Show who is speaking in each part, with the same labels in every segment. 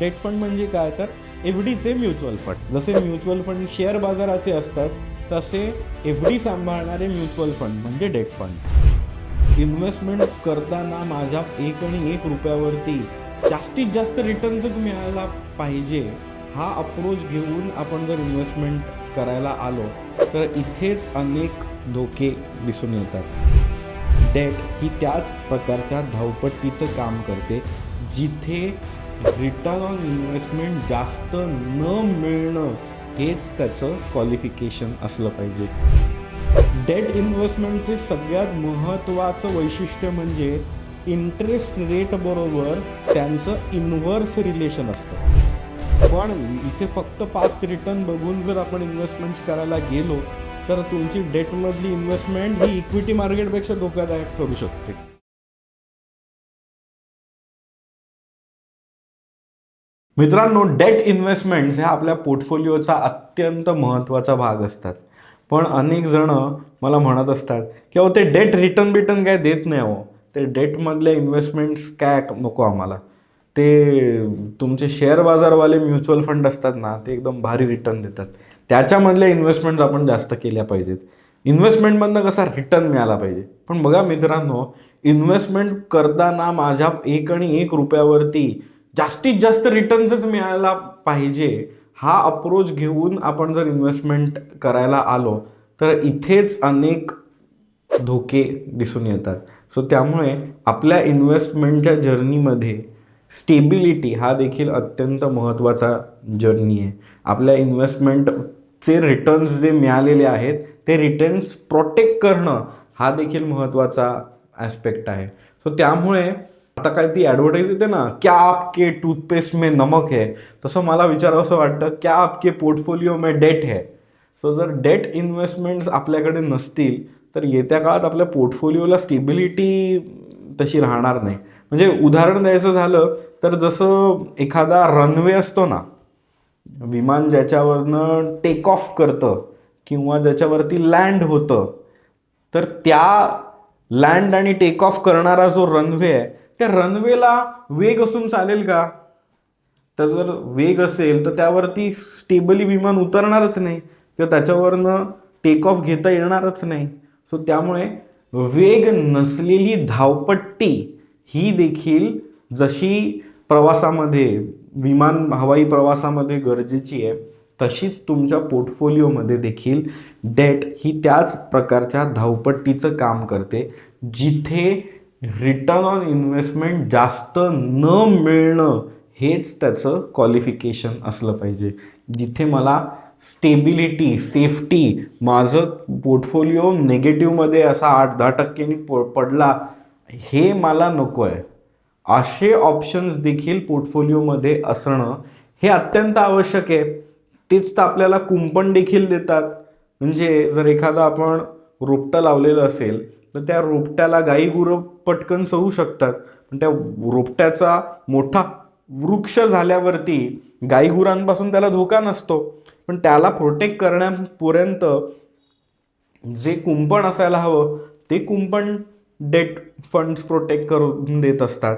Speaker 1: Date fund म्हणजे काय? तर एफ डीचे म्युच्युअल फंड. जसे म्युच्युअल फंड शेअर बाजाराचे असतात तसे एफ डी सांभाळणारे म्युच्युअल फंड म्हणजे डेट फंड. इन्व्हेस्टमेंट करताना माझ्या एक आणि एक रुपयावरती जास्तीत जास्त रिटर्न्सच मिळायला पाहिजे हा अप्रोच घेऊन आपण जर इन्व्हेस्टमेंट करायला आलो तर इथेच अनेक धोके दिसून येतात. डेट ही त्याच प्रकारच्या धावपट्टीचं काम करते जिथे रिटर्न ऑन इन्व्हेस्टमेंट जास्त न मिळणं हेच त्याचं क्वालिफिकेशन असलं पाहिजे. डेट इन्व्हेस्टमेंटचे सगळ्यात महत्त्वाचं वैशिष्ट्य म्हणजे इंटरेस्ट रेट बरोबर त्यांचं इन्व्हर्स रिलेशन असतं. पण इथे फक्त पास्ट रिटर्न बघून जर आपण इन्व्हेस्टमेंट्स करायला गेलो तर तुमची डेटमधली इन्व्हेस्टमेंट ही इक्विटी मार्केटपेक्षा धोकादायक ठरू शकते. मित्रांनो डेट इन्व्हेस्टमेंट्स ह्या आपल्या पोर्टफोलिओचा अत्यंत महत्त्वाचा भाग असतात. पण अनेक जण मला म्हणत असतात की अहो ते डेट रिटर्न बिटर्न काय देत नाही अहो ते डेटमधले इन्व्हेस्टमेंट्स काय नको आम्हाला. ते तुमचे शेअर बाजारवाले म्युच्युअल फंड असतात ना ते एकदम भारी रिटर्न देतात. त्याच्यामधल्या इन्व्हेस्टमेंट आपण जास्त केल्या पाहिजेत. इन्व्हेस्टमेंटमधनं कसा रिटर्न मिळाला पाहिजे? पण बघा मित्रांनो इन्व्हेस्टमेंट करताना माझ्या एक आणि एक रुपयावरती जास्तीत जास्त रिटर्न्सच मिळायला पाहिजे हा अप्रोच घेऊन आपण जर इन्व्हेस्टमेंट करायला आलो तर इथेच अनेक धोके दिसून येतात. सो त्यामुळे आपल्या इन्व्हेस्टमेंटच्या जर्नीमध्ये स्टेबिलिटी हा देखील अत्यंत महत्त्वाचा जर्नी आहे. आपल्या इन्व्हेस्टमेंटचे रिटर्न्स जे मिळालेले आहेत ते रिटर्न्स प्रोटेक्ट करणं हा देखील महत्त्वाचा ॲस्पेक्ट आहे. सो त्यामुळे आता काय ती ॲडव्हर्टाईज येते ना क्या आपके टूथपेस्ट में नमक है। तसं मला विचारावं असं वाटतं क्या आपके पोर्टफोलिओ में डेट है। सो जर डेट इन्व्हेस्टमेंट्स आपल्याकडे नसतील तर येत्या काळात आपल्या पोर्टफोलिओला स्टेबिलिटी तशी राहणार नाही. म्हणजे उदाहरण द्यायचं झालं तर जसं एखादा रनवे असतो ना विमान ज्याच्यावरनं टेक ऑफ करतं किंवा ज्याच्यावरती लँड होतं तर त्या लँड आणि टेक ऑफ करणारा जो रनवे आहे त्या रनवेला वेग असून चालेल का? तर जर वेग असेल तर त्यावरती स्टेबली विमान उतरणारच नाही. किंवा त्याच्यावरनं टेक ऑफ घेता येणारच नाही. सो त्यामुळे वेग नसलेली धावपट्टी ही देखील जशी प्रवासामध्ये विमान हवाई प्रवासामध्ये गरजेची आहे तशीच तुमच्या पोर्टफोलिओमध्ये देखील डेट ही त्याच प्रकारच्या धावपट्टीचं काम करते जिथे रिटर्न ऑन इन्व्हेस्टमेंट जास्त न मिळणं हेच त्याचं क्वालिफिकेशन असलं पाहिजे. जिथे मला स्टेबिलिटी सेफ्टी माझं पोर्टफोलिओ निगेटिव्हमध्ये असा आठ दहा टक्क्यांनी प पडला हे मला नको आहे. असे ऑप्शन्स देखील पोर्टफोलिओमध्ये असणं हे अत्यंत आवश्यक आहे. तेच तर आपल्याला कुंपण देखील देतात. म्हणजे जर एखादा आपण रोपटं लावलेलं असेल तर त्या रोपट्याला गाई गुरं पटकन चवू शकतात. पण त्या रोपट्याचा मोठा वृक्ष झाल्यावरती गाईगुरांपासून त्याला धोका नसतो. पण त्याला प्रोटेक्ट करण्यापर्यंत जे कुंपण असायला हवं ते कुंपण डेट फंड्स प्रोटेक्ट करून देत असतात.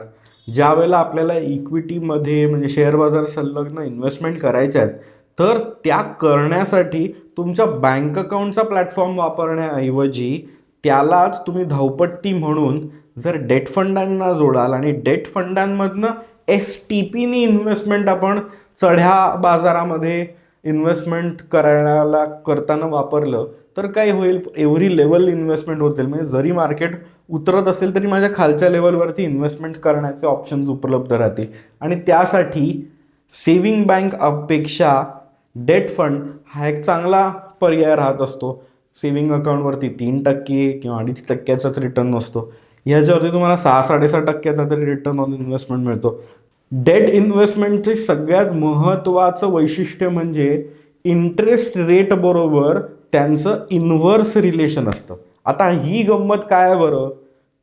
Speaker 1: ज्या वेळेला आपल्याला इक्विटीमध्ये म्हणजे शेअर बाजार संलग्न इन्व्हेस्टमेंट करायच्या आहेत तर त्या करण्यासाठी तुमच्या बँक अकाउंटचा प्लॅटफॉर्म वापरण्याऐवजी त्यालाच तुम्ही धावपट्टी म्हणून जर डेट फंडांना जोडाल आणि डेट फंडांमधनं एस टी पीनी इन्व्हेस्टमेंट आपण चढ्या बाजारामध्ये इन्व्हेस्टमेंट करायला करताना वापरलं तर काय होईल? एव्हरी लेवल इन्व्हेस्टमेंट होतील. म्हणजे जरी मार्केट उतरत असेल तरी माझ्या खालच्या लेवलवरती इन्व्हेस्टमेंट करण्याचे ऑप्शन्स उपलब्ध राहतील. आणि त्यासाठी सेविंग बँक अपेक्षा डेट फंड हा एक चांगला पर्याय राहत असतो. सेव्हिंग अकाउंटवरती तीन टक्के किंवा अडीच टक्क्याचाच रिटर्न असतो. ह्याच्यावरती तुम्हाला सहा साडेसहा टक्क्याचा तरी रिटर्न ऑन इन्व्हेस्टमेंट मिळतो. डेट इन्व्हेस्टमेंटचे सगळ्यात महत्त्वाचं वैशिष्ट्य म्हणजे इंटरेस्ट रेट बरोबर त्यांचं इन्व्हर्स रिलेशन असतं. आता ही गंमत काय आहे बरं?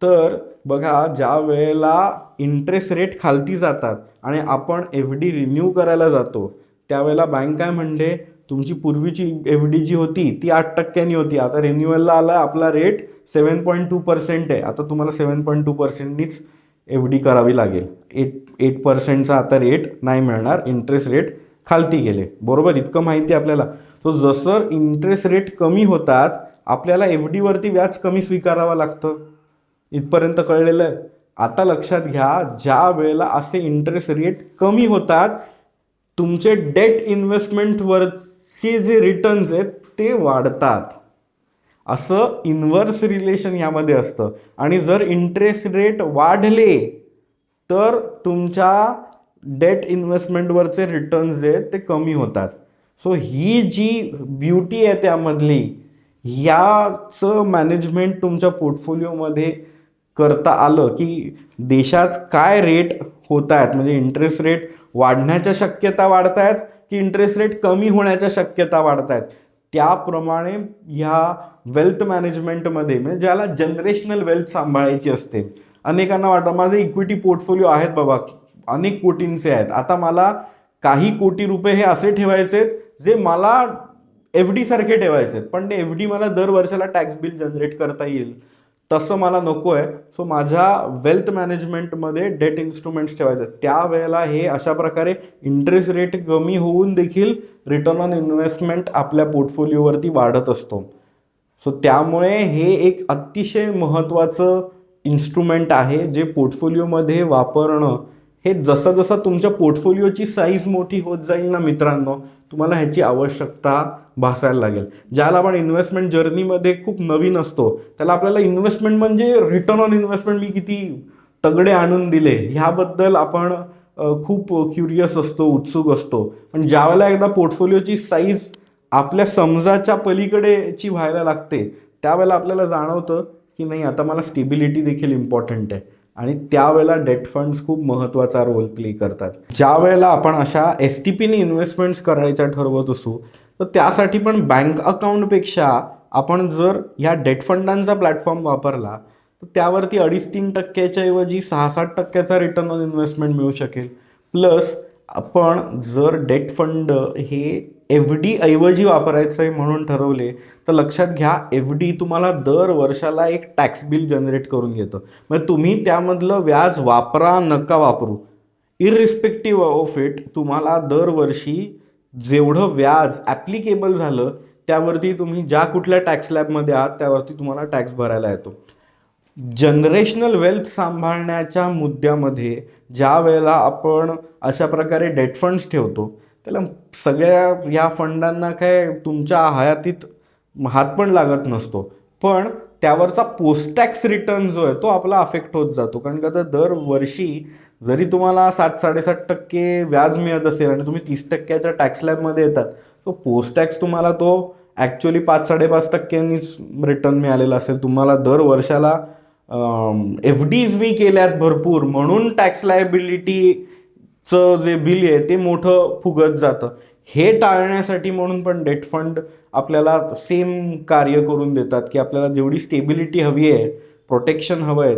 Speaker 1: तर बघा ज्या वेळेला इंटरेस्ट रेट खालती जातात आणि आपण एफ डी रिन्यू करायला जातो त्यावेळेला बँक काय म्हणते तुमची पूर्वीची एफ डी जी होती ती आठ टक्क्यांनी होती. आता रिन्युअलला आला आपला rate seven point two percent आहे. आता तुम्हाला सेवन पॉईंट टू पर्सेंटनीच एफ डी करावी लागेल. एट एट पर्सेंटचा आता रेट नाही मिळणार. इंटरेस्ट रेट खालती गेले. बरोबर? इतकं माहिती आहे आपल्याला. तो जसं इंटरेस्ट रेट कमी होतात आपल्याला एफ डीवरती व्याज कमी स्वीकारावं लागतं. इथपर्यंत कळलेलं आहे. आता लक्षात घ्या ज्या वेळेला असे इंटरेस्ट रेट कमी होतात तुमचे डेट इन्व्हेस्टमेंटवर चे जे रिटर्न्स आहेत ते वाढतात. असं इन्व्हर्स रिलेशन यामध्ये असतं. आणि जर इंटरेस्ट रेट वाढले तर तुमच्या डेट इन्व्हेस्टमेंटवरचे रिटर्न्स जे आहेत ते कमी होतात. सो ही जी ब्युटी आहे त्यामधली याचं मॅनेजमेंट तुमच्या पोर्टफोलिओमध्ये करता आलं की देशात काय रेट होत आहेत म्हणजे इंटरेस्ट रेट वाढण्याच्या शक्यता वाढत आहेत की इंटरेस्ट रेट कमी होण्याच्या शक्यता वाढत आहेत त्याप्रमाणे ह्या वेल्थ मॅनेजमेंटमध्ये म्हणजे ज्याला जनरेशनल वेल्थ सांभाळायची असते अनेकांना वाटतं माझे इक्विटी पोर्टफोलिओ आहेत बाबा अनेक कोटींचे आहेत. आता मला काही कोटी रुपये हे असे ठेवायचे आहेत जे मला एफ डी सारखे ठेवायचे आहेत. पण ते एफ डी मला दर वर्षाला टॅक्स बिल जनरेट करता येईल. तसं मला नको आहे सो माझ्या वेल्थ मॅनेजमेंटमध्ये डेट इन्स्ट्रुमेंट्स ठेवायचे त्यावेळेला हे अशा प्रकारे इंटरेस्ट रेट कमी होऊन देखील रिटर्न ऑन इन्व्हेस्टमेंट आपल्या पोर्टफोलिओवरती वाढत असतो. सो त्यामुळे हे एक अतिशय महत्त्वाचं इन्स्ट्रुमेंट आहे जे पोर्टफोलिओमध्ये वापरणं हे जसं जसं तुमच्या पोर्टफोलिओची साईज मोठी होत जाईल ना मित्रांनो तुम्हाला ह्याची आवश्यकता भासायला लागेल. ज्याला आपण इन्व्हेस्टमेंट जर्नीमध्ये खूप नवीन असतो त्याला आपल्याला इन्व्हेस्टमेंट म्हणजे रिटर्न ऑन इन्व्हेस्टमेंट मी किती तगडे आणून दिले ह्याबद्दल आपण खूप क्युरियस असतो उत्सुक असतो. पण ज्यावेळेला एकदा पोर्टफोलिओची साईज आपल्या समजाच्या पलीकडेची व्हायला लागते त्यावेळेला आपल्याला जाणवतं की नाही आता मला स्टेबिलिटी देखील इम्पॉर्टंट आहे. आणि त्यावेळेला डेट फंड्स खूप महत्त्वाचा रोल प्ले करतात. ज्या वेळेला आपण अशा एस टी पीने इन्व्हेस्टमेंट्स करायच्या ठरवत असू तर त्यासाठी पण बँक अकाउंटपेक्षा आपण जर ह्या डेट फंडांचा प्लॅटफॉर्म वापरला तर त्यावरती अडीच तीन टक्क्याच्या ऐवजी सहा सात टक्क्याचा रिटर्न ऑन इन्व्हेस्टमेंट मिळू शकेल. प्लस आपण जर डेट फंड हे एफ डी ऐवजी वापरायचं आहे म्हणून ठरवले तर लक्षात घ्या एफ डी तुम्हाला दर वर्षाला एक टॅक्स बिल जनरेट करून घेतं. म्हणजे तुम्ही त्यामधलं व्याज वापरा नका वापरू. इरिस्पेक्टिव्ह ऑफ इट तुम्हाला दरवर्षी जेवढं व्याज ॲप्लिकेबल झालं त्यावरती तुम्ही ज्या कुठल्या टॅक्स लॅबमध्ये आहात त्यावरती तुम्हाला टॅक्स भरायला येतो. जनरेशनल वेल्थ सांभाळण्याच्या मुद्द्यामध्ये ज्या वेळेला आपण अशा प्रकारे डेट फंड्स ठेवतो त्याला सगळ्या या फंडांना काय तुमच्या हयातीत हात पण लागत नसतो. पण त्यावरचा पोस्ट टॅक्स रिटर्न जो आहे तो आपला अफेक्ट होत जातो. कारण का तर दरवर्षी जरी तुम्हाला सात साडेसात टक्के व्याज मिळत असेल आणि तुम्ही तीस टक्क्याच्या टॅक्स लॅबमध्ये येतात तो पोस्ट टॅक्स तुम्हाला तो ॲक्च्युली पाच साडेपाच टक्क्यांनीच रिटर्न मिळालेला असेल. तुम्हाला दर वर्षाला एफ डीज मी केल्यात भरपूर. म्हणून टॅक्स लायबिलिटी चं जे बिल आहे ते मोठं फुगत जातं. हे टाळण्यासाठी म्हणून पण डेट फंड आपल्याला सेम कार्य करून देतात की आपल्याला जेवढी स्टेबिलिटी हवी आहे प्रोटेक्शन हवं आहे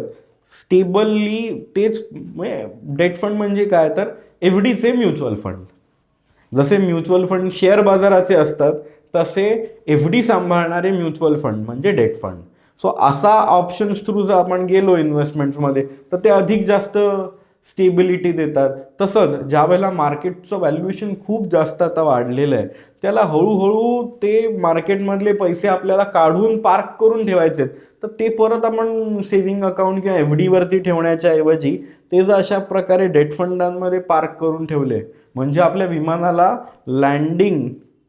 Speaker 1: स्टेबलली तेच म्हणजे डेट फंड म्हणजे काय? तर एफ डीचे म्युच्युअल फंड. जसे म्युच्युअल फंड शेअर बाजाराचे असतात तसे एफ डी सांभाळणारे म्युच्युअल फंड म्हणजे डेट फंड. सो असा ऑप्शन्स थ्रू जर आपण गेलो इन्व्हेस्टमेंट्समध्ये तर ते अधिक जास्त स्टेबिलिटी देतात. तसंच ज्या वेळेला मार्केटचं व्हॅल्युएशन खूप जास्त आता वाढलेलं आहे त्याला हळूहळू ते मार्केटमधले पैसे आपल्याला काढून पार्क करून ठेवायचे आहेत. तर ते परत आपण सेव्हिंग अकाउंट किंवा एफ डीवरती ठेवण्याच्या ऐवजी ते जर अशा प्रकारे डेट फंडांमध्ये पार्क करून ठेवले म्हणजे आपल्या विमानाला लँडिंग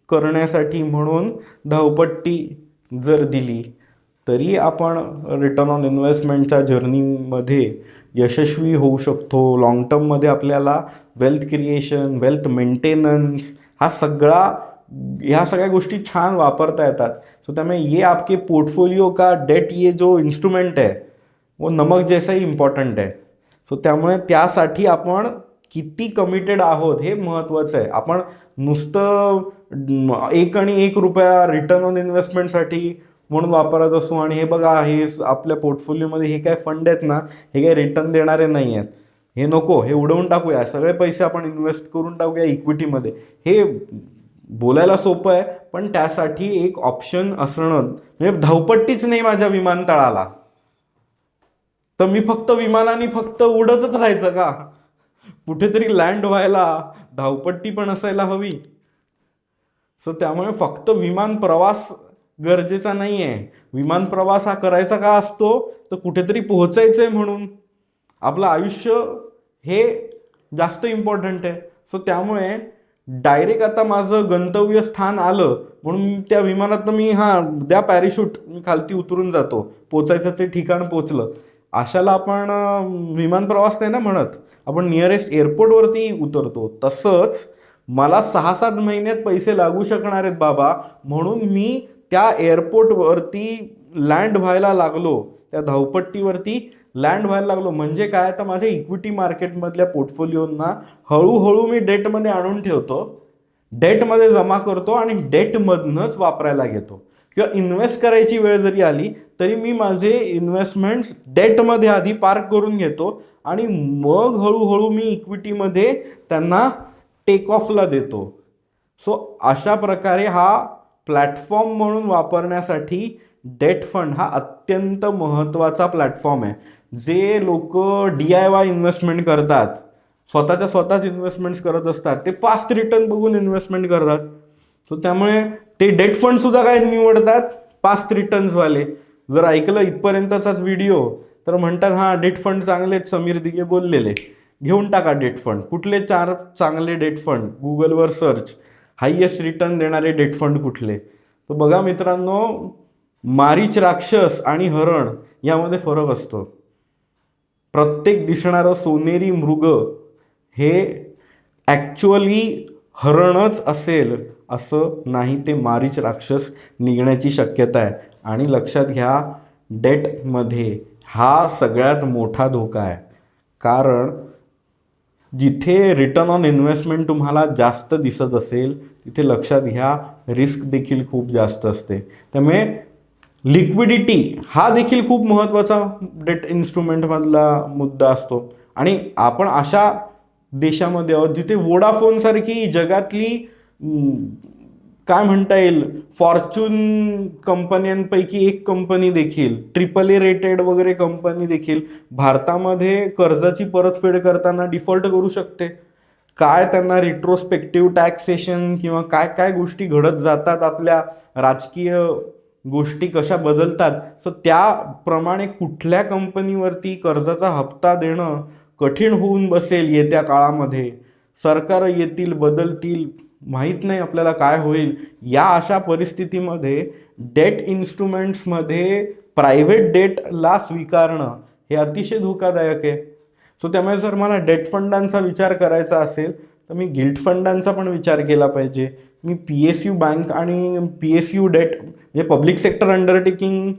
Speaker 1: करण्यासाठी म्हणून धावपट्टी जर दिली तरी आपण रिटर्न ऑन इन्व्हेस्टमेंटच्या जर्नीमध्ये यशस्वी होऊ शकतो. लॉंग टर्ममध्ये आपल्याला वेल्थ क्रिएशन वेल्थ मेंटेनन्स हा सगळा ह्या सगळ्या गोष्टी छान वापरता येतात. सो त्यामुळे ये आपके पोर्टफोलिओ का डेट ये जो इन्स्ट्रुमेंट आहे वो नमक जैसाही इम्पॉर्टंट आहे. सो त्यामुळे त्यासाठी आपण किती कमिटेड आहोत हे महत्त्वाचं आहे. आपण नुसतं एक आणि एक रुपया रिटर्न ऑन इन्व्हेस्टमेंटसाठी म्हणून वापरत असू आणि हे बघा हे आपल्या पोर्टफोलिओमध्ये हे काय फंड आहेत ना हे काय रिटर्न देणारे नाही आहेत. हे नको हे उडवून टाकूया. सगळे पैसे आपण इन्व्हेस्ट करून टाकूया इक्विटीमध्ये. हे बोलायला सोपं आहे पण त्यासाठी एक ऑप्शन असणं म्हणजे धावपट्टीच नाही माझ्या विमानतळाला. तर मी फक्त विमानाने फक्त उडतच राहायचं का? कुठेतरी लँड व्हायला धावपट्टी पण असायला हवी. सो त्यामुळे फक्त विमान प्रवास गरजेचा नाही आहे विमान प्रवास हा करायचा का असतो? तर कुठेतरी पोहोचायचं आहे म्हणून. आपलं आयुष्य हे जास्त इम्पॉर्टंट आहे. सो त्यामुळे डायरेक्ट आता माझं गंतव्य स्थान आलं म्हणून त्या विमानात मी हां द्या पॅरिशूट मी खालती उतरून जातो. पोचायचं ते ठिकाण पोचलं. अशाला आपण विमान प्रवास नाही ना म्हणत. आपण नियरेस्ट एअरपोर्टवरती उतरतो. तसंच मला सहा सात महिन्यात पैसे लागू शकणार आहेत बाबा. म्हणून मी त्या एअरपोर्टवरती लँड व्हायला लागलो त्या धावपट्टीवरती लँड व्हायला लागलो. म्हणजे काय? तर माझ्या इक्विटी मार्केटमधल्या पोर्टफोलिओना हळूहळू मी डेटमध्ये आणून ठेवतो. डेटमध्ये जमा करतो आणि डेटमधनंच वापरायला घेतो. किंवा इन्व्हेस्ट करायची वेळ जरी आली तरी मी माझे इन्व्हेस्टमेंट्स डेटमध्ये आधी पार्क करून घेतो आणि मग हळूहळू मी इक्विटीमध्ये त्यांना टेक ऑफला देतो. सो अशा प्रकारे हा प्लॅटफॉर्म म्हणून वापरण्यासाठी डेट फंड हा अत्यंत महत्त्वाचा प्लॅटफॉर्म आहे. जे लोक डी आय वाय इन्व्हेस्टमेंट करतात स्वतःच्या स्वतःच इन्व्हेस्टमेंट्स करत असतात ते फास्ट रिटर्न बघून इन्व्हेस्टमेंट करतात. सो त्यामुळे ते डेट फंडसुद्धा काय निवडतात फास्ट रिटर्न्सवाले जर ऐकलं इथपर्यंतचाच व्हिडिओ तर म्हणतात हां डेट फंड चांगले आहेत समीर दिगे बोललेले. घेऊन टाका डेट फंड. कुठले चार चांगले डेट फंड? गुगलवर सर्च हायेस्ट रिटर्न देणारे डेट फंड कुठले? तर बघा मित्रांनो मारीच राक्षस आणि हरण यामध्ये फरक असतो. प्रत्येक दिसणारं सोनेरी मृग हे ॲक्च्युअली हरणच असेल असं नाही ते मारीच राक्षस निघण्याची शक्यता आहे. आणि लक्षात घ्या डेटमध्ये हा सगळ्यात मोठा धोका आहे. कारण जिथे रिटर्न ऑन इन्व्हेस्टमेंट तुम्हाला जास्त दिसत असेल तिथे लक्षात घ्या रिस्क देखील खूप जास्त असते. त्यामुळे लिक्विडिटी हा देखील खूप महत्त्वाचा डेट इन्स्ट्रुमेंटमधला मुद्दा असतो. आणि आपण अशा देशामध्ये आहोत जिथे वोडाफोनसारखी जगातली काय म्हणता येईल? फॉर्च्यून कंपन्यांपैकी एक कंपनी देखील ट्रिपल ए रेटेड वगैरे कंपनी देखील भारतामध्ये कर्जाची परतफेड करताना डिफॉल्ट करू शकते. काय त्यांना रिट्रोस्पेक्टिव्ह टॅक्सेशन किंवा काय काय गोष्टी घडत जातात आपल्या राजकीय गोष्टी कशा बदलतात? सो त्याप्रमाणे कुठल्या कंपनीवरती कर्जाचा हप्ता देणं कठीण होऊन बसेल येत्या काळामध्ये? सरकार येतील बदलतील? माहीत नाही आपल्याला काय होईल. या अशा परिस्थितीमध्ये डेट इन्स्ट्रुमेंट्समध्ये प्रायव्हेट डेटला स्वीकारणं हे अतिशय धोकादायक आहे. सो त्यामुळे जर मला डेट फंडांचा विचार करायचा असेल तर मी गिल्ट फंडांचा पण विचार केला पाहिजे. मी पी एस यू बँक आणि पी एस यू डेट म्हणजे पब्लिक सेक्टर अंडरटेकिंग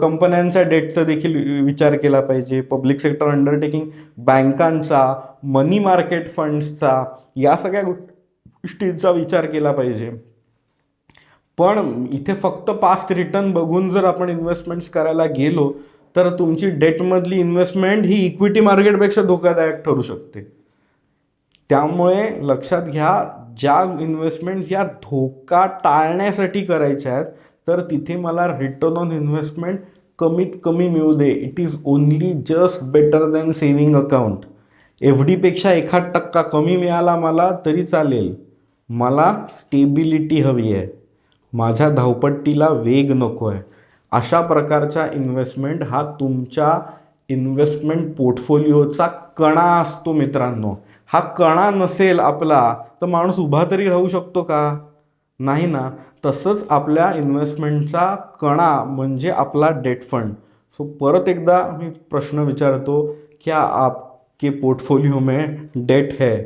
Speaker 1: कंपन्यांच्या डेटचा देखील विचार केला पाहिजे. पब्लिक सेक्टर अंडरटेकिंग बँकांचा मनी मार्केट फंड्सचा या सगळ्या गोष्टींचा विचार केला पाहिजे. पण इथे फक्त पास्ट रिटर्न बघून जर आपण इन्व्हेस्टमेंट्स करायला गेलो तर तुमची डेटमधली इन्व्हेस्टमेंट ही इक्विटी मार्केटपेक्षा धोकादायक ठरू शकते. त्यामुळे लक्षात घ्या ज्या इन्व्हेस्टमेंट या धोका टाळण्यासाठी करायच्या आहेत तर तिथे मला रिटर्न ऑन इन्व्हेस्टमेंट कमीत कमी मिळू दे. It is only just better than saving account F डीपेक्षा एखाद टक्का कमी मिळाला मला तरी चालेल. मला स्टेबिलिटी हवी आहे. माझ्या धावपट्टीला वेग नको आहे. अशा प्रकारच्या इन्व्हेस्टमेंट हा तुमच्या इन्व्हेस्टमेंट पोर्टफोलिओचा कणा असतो मित्रांनो. हा कणा नसेल आपला तर माणूस उभा तरी राहू शकतो का? नाही ना. तसंच आपल्या इन्व्हेस्टमेंटचा कणा म्हणजे आपला डेट फंड. सो परत एकदा मी प्रश्न विचारतो क्या आपके पोर्टफोलिओ में डेट है?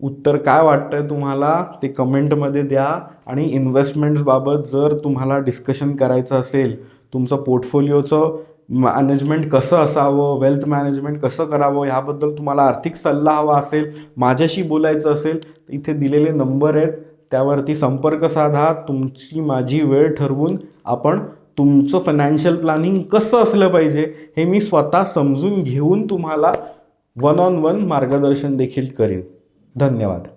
Speaker 1: उत्तर काय वाटतंय तुम्हाला? ते कमेंटमध्ये द्या. आणि इन्व्हेस्टमेंट्सबाबत जर तुम्हाला डिस्कशन करायचं असेल तुमचं पोर्टफोलिओचं मॅनेजमेंट कसं असावं वेल्थ मॅनेजमेंट कसं करावं ह्याबद्दल तुम्हाला आर्थिक सल्ला हवा असेल माझ्याशी बोलायचं असेल इथे दिलेले नंबर आहेत त्यावरती संपर्क साधा. तुमची माझी वेळ ठरवून आपण तुमचं फायनान्शियल प्लॅनिंग कसं असलं पाहिजे हे मी स्वतः समजून घेऊन तुम्हाला वन ऑन वन मार्गदर्शन देखील करीन. धन्यवाद.